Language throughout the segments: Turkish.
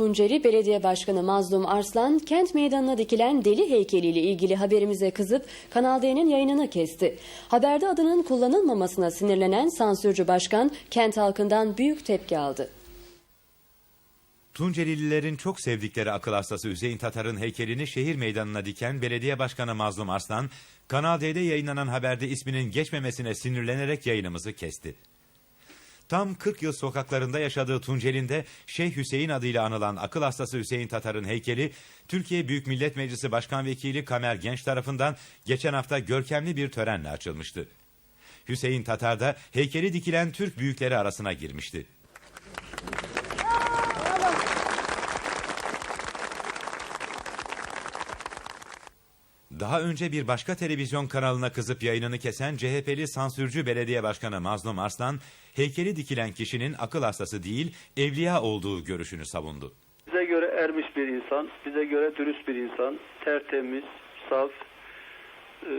Tunceli Belediye Başkanı Mazlum Arslan, kent meydanına dikilen deli heykeliyle ilgili haberimize kızıp Kanal D'nin yayınını kesti. Haberde adının kullanılmamasına sinirlenen sansürcü başkan, kent halkından büyük tepki aldı. Tuncelililerin çok sevdikleri akıl hastası Hüseyin Tatar'ın heykelini şehir meydanına diken belediye başkanı Mazlum Arslan, Kanal D'de yayınlanan haberde isminin geçmemesine sinirlenerek yayınımızı kesti. Tam 40 yıl sokaklarında yaşadığı Tunceli'nde Şeyh Hüseyin adıyla anılan akıl hastası Hüseyin Tatar'ın heykeli, Türkiye Büyük Millet Meclisi Başkan Vekili Kamer Genç tarafından geçen hafta görkemli bir törenle açılmıştı. Hüseyin Tatar da heykeli dikilen Türk büyükleri arasına girmişti. Daha önce bir başka televizyon kanalına kızıp yayınını kesen CHP'li sansürcü belediye başkanı Mazlum Arslan, heykeli dikilen kişinin akıl hastası değil, evliya olduğu görüşünü savundu. Bize göre ermiş bir insan, bize göre dürüst bir insan, tertemiz, saf, e,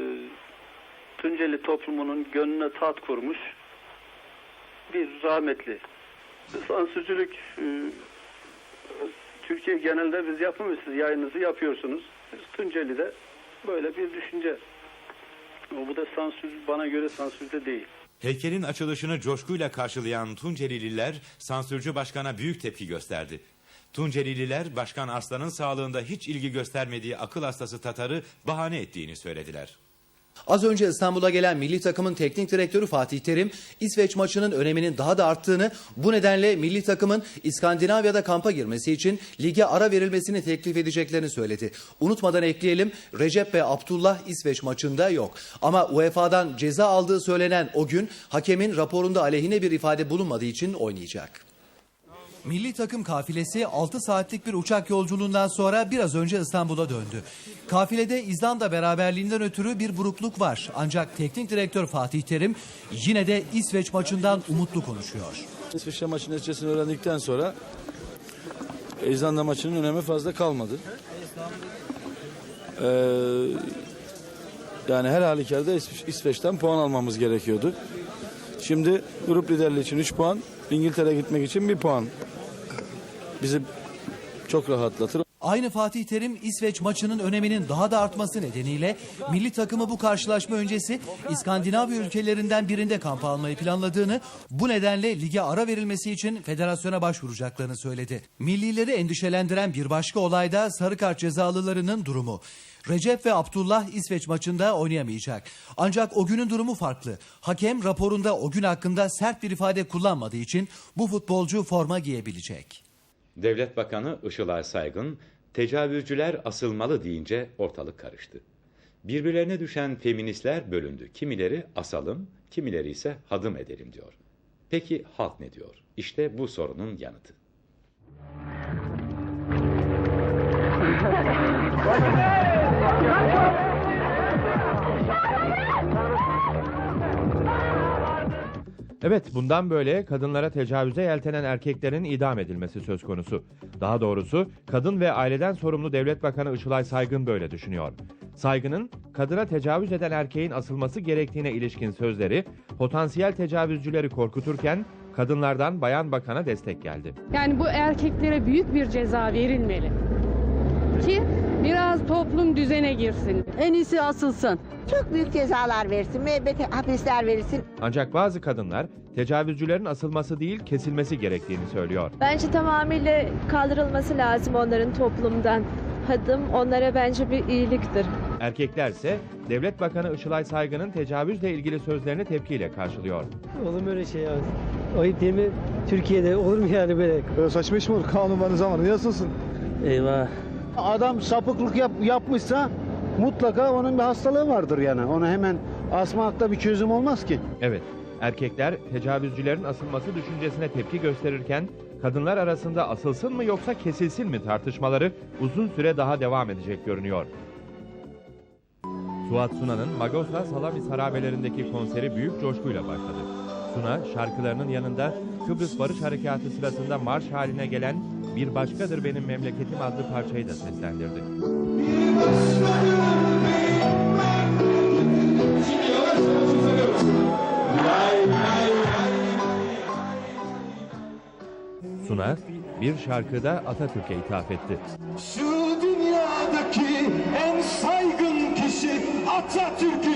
Tunceli toplumunun gönlüne tat kurmuş bir rahmetli. Sansürcülük e, Türkiye genelde biz yapmıyoruz, yayınınızı yapıyorsunuz. Tunceli'de böyle bir düşünce. Bu da sansür, bana göre sansürde değil. Heykelin açılışını coşkuyla karşılayan Tuncelililer sansürcü başkana büyük tepki gösterdi. Tuncelililer Başkan Arslan'ın sağlığında hiç ilgi göstermediği akıl hastası Tatar'ı bahane ettiğini söylediler. Az önce İstanbul'a gelen milli takımın teknik direktörü Fatih Terim, İsveç maçının öneminin daha da arttığını, bu nedenle milli takımın İskandinavya'da kampa girmesi için lige ara verilmesini teklif edeceklerini söyledi. Unutmadan ekleyelim, Recep ve Abdullah İsveç maçında yok. Ama UEFA'dan ceza aldığı söylenen o gün hakemin raporunda aleyhine bir ifade bulunmadığı için oynayacak. Milli takım kafilesi 6 saatlik bir uçak yolculuğundan sonra biraz önce İstanbul'a döndü. Kafilede İzlanda beraberliğinden ötürü bir burukluk var. Ancak teknik direktör Fatih Terim yine de İsveç maçından umutlu konuşuyor. İsviçre maçının neticesini öğrendikten sonra İzlanda maçının önemi fazla kalmadı. Ee, yani her halükarda İsveç- İsveç'ten puan almamız gerekiyordu. Şimdi grup liderliği için 3 puan, İngiltere gitmek için 1 puan bizi çok rahatlatır. Aynı Fatih Terim İsveç maçının öneminin daha da artması nedeniyle milli takımı bu karşılaşma öncesi İskandinavya ülkelerinden birinde kamp almayı planladığını, bu nedenle lige ara verilmesi için federasyona başvuracaklarını söyledi. Millileri endişelendiren bir başka olay da sarı kart cezalılarının durumu. Recep ve Abdullah İsveç maçında oynayamayacak. Ancak o günün durumu farklı. Hakem raporunda o gün hakkında sert bir ifade kullanmadığı için bu futbolcu forma giyebilecek. Devlet Bakanı Işılay Saygın, tecavüzcüler asılmalı deyince ortalık karıştı. Birbirlerine düşen feministler bölündü. Kimileri asalım, kimileri ise hadım edelim diyor. Peki halk ne diyor? İşte bu sorunun yanıtı. Evet, bundan böyle kadınlara tecavüze yeltenen erkeklerin idam edilmesi söz konusu. Daha doğrusu kadın ve aileden sorumlu Devlet Bakanı Işılay Saygın böyle düşünüyor. Saygın'ın kadına tecavüz eden erkeğin asılması gerektiğine ilişkin sözleri potansiyel tecavüzcüleri korkuturken kadınlardan Bayan Bakan'a destek geldi. Yani bu erkeklere büyük bir ceza verilmeli. Ki biraz toplum düzene girsin. En iyisi asılsın. Çok büyük cezalar versin, müebbet hapisler verilsin. Ancak bazı kadınlar tecavüzcülerin asılması değil kesilmesi gerektiğini söylüyor. Bence tamamıyla kaldırılması lazım onların toplumdan. Hadım onlara bence bir iyiliktir. Erkeklerse Devlet Bakanı Işılay Saygın'ın tecavüzle ilgili sözlerini tepkiyle karşılıyor. Olur mu öyle şey ya? Ayıp değil mi? Türkiye'de olur mu yani böyle? Böyle saçma iş mi olur? Kanun zamanı yasasın. Eyvah. Adam sapıklık yap, yapmışsa mutlaka onun bir hastalığı vardır yani. Onu hemen asmakta bir çözüm olmaz ki. Evet, erkekler tecavüzcülerin asılması düşüncesine tepki gösterirken kadınlar arasında asılsın mı yoksa kesilsin mi tartışmaları uzun süre daha devam edecek görünüyor. Suat Suna'nın Magosa Salamis harabelerindeki konseri büyük coşkuyla başladı. Suna şarkılarının yanında Kıbrıs Barış Harekatı sırasında marş haline gelen Bir Başkadır Benim Memleketim adlı parçayı da seslendirdi. Suna bir şarkıda Atatürk'e ithaf etti. Şu dünyadaki en saygın kişi Atatürk'ü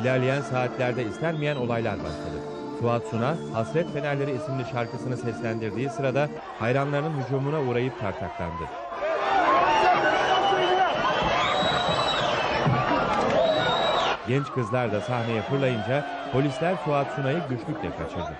İlerleyen saatlerde istenmeyen olaylar başladı. Fuat Suna, Hasret Fenerleri isimli şarkısını seslendirdiği sırada hayranlarının hücumuna uğrayıp tartaklandı. Genç kızlar da sahneye fırlayınca polisler Fuat Suna'yı güçlükle kaçırdı.